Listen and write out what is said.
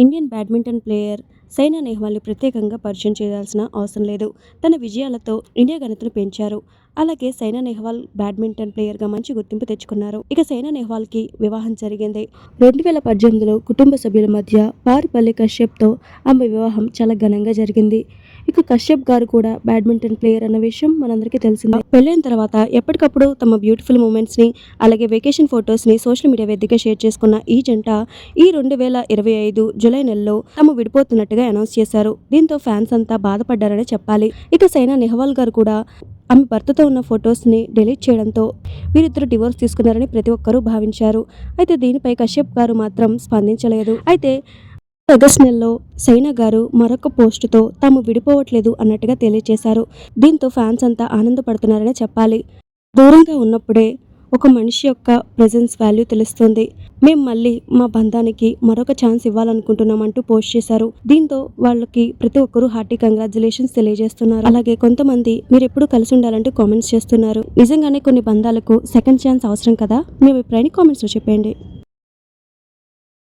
Indian badminton player Saina నెహ్వాల్ని ప్రత్యేకంగా పరిచయం చేయాల్సిన అవసరం లేదు. తన విజయాలతో ఇండియా ఘనతను పెంచారు. అలాగే సైనా నెహ్వాల్ బ్యాడ్మింటన్ ప్లేయర్గా మంచి గుర్తింపు తెచ్చుకున్నారు. ఇక సైనా నెహ్వాల్కి వివాహం జరిగింది. రెండు వేల పద్దెనిమిదిలో కుటుంబ సభ్యుల మధ్య పారిపల్లి కశ్యప్తో ఆమె వివాహం చాలా ఘనంగా జరిగింది. ఇక కశ్యప్ గారు కూడా బ్యాడ్మింటన్ ప్లేయర్ అన్న విషయం మనందరికీ తెలిసిందే. పెళ్ళైన తర్వాత ఎప్పటికప్పుడు తమ బ్యూటిఫుల్ మూమెంట్స్ని అలాగే వెకేషన్ ఫొటోస్ని సోషల్ మీడియా వేదికగా షేర్ చేసుకున్న ఈ జంట ఈ రెండు వేల ఇరవై ఐదు జూలై నెలలో తాము విడిపోతున్నట్టుగా అనౌన్స్ చేశారు. దీంతో ఫ్యాన్స్ అంతా బాధపడ్డారని చెప్పాలి. ఇక సైనా నెహ్వాల్ గారు కూడా ఆమె భర్తతో ఉన్న ఫొటోస్ని డిలీట్ చేయడంతో వీరిద్దరు డివోర్స్ తీసుకున్నారని ప్రతి ఒక్కరూ భావించారు. అయితే దీనిపై కశ్యప్ గారు మాత్రం స్పందించలేదు. అయితే ఆగస్ట్ నెలలో సైనా గారు మరొక పోస్టుతో తాము విడిపోవట్లేదు అన్నట్టుగా తెలియజేశారు. దీంతో ఫ్యాన్స్ అంతా ఆనందపడుతున్నారనే చెప్పాలి. దూరంగా ఉన్నప్పుడే ఒక మనిషి యొక్క ప్రెజెన్స్ వాల్యూ తెలుస్తుంది. మేము మళ్ళీ మా బంధానికి మరొక ఛాన్స్ ఇవ్వాలనుకుంటున్నాం అంటూ పోస్ట్ చేశారు. దీంతో వాళ్ళకి ప్రతి ఒక్కరూ హార్టీ కంగ్రాచులేషన్స్ తెలియజేస్తున్నారు. అలాగే కొంతమంది మీరు ఎప్పుడు కలిసి ఉండాలంటూ కామెంట్స్ చేస్తున్నారు. నిజంగానే కొన్ని బంధాలకు సెకండ్ ఛాన్స్ అవసరం కదా? మీ అభిప్రాయాన్ని కామెంట్స్లో చెప్పండి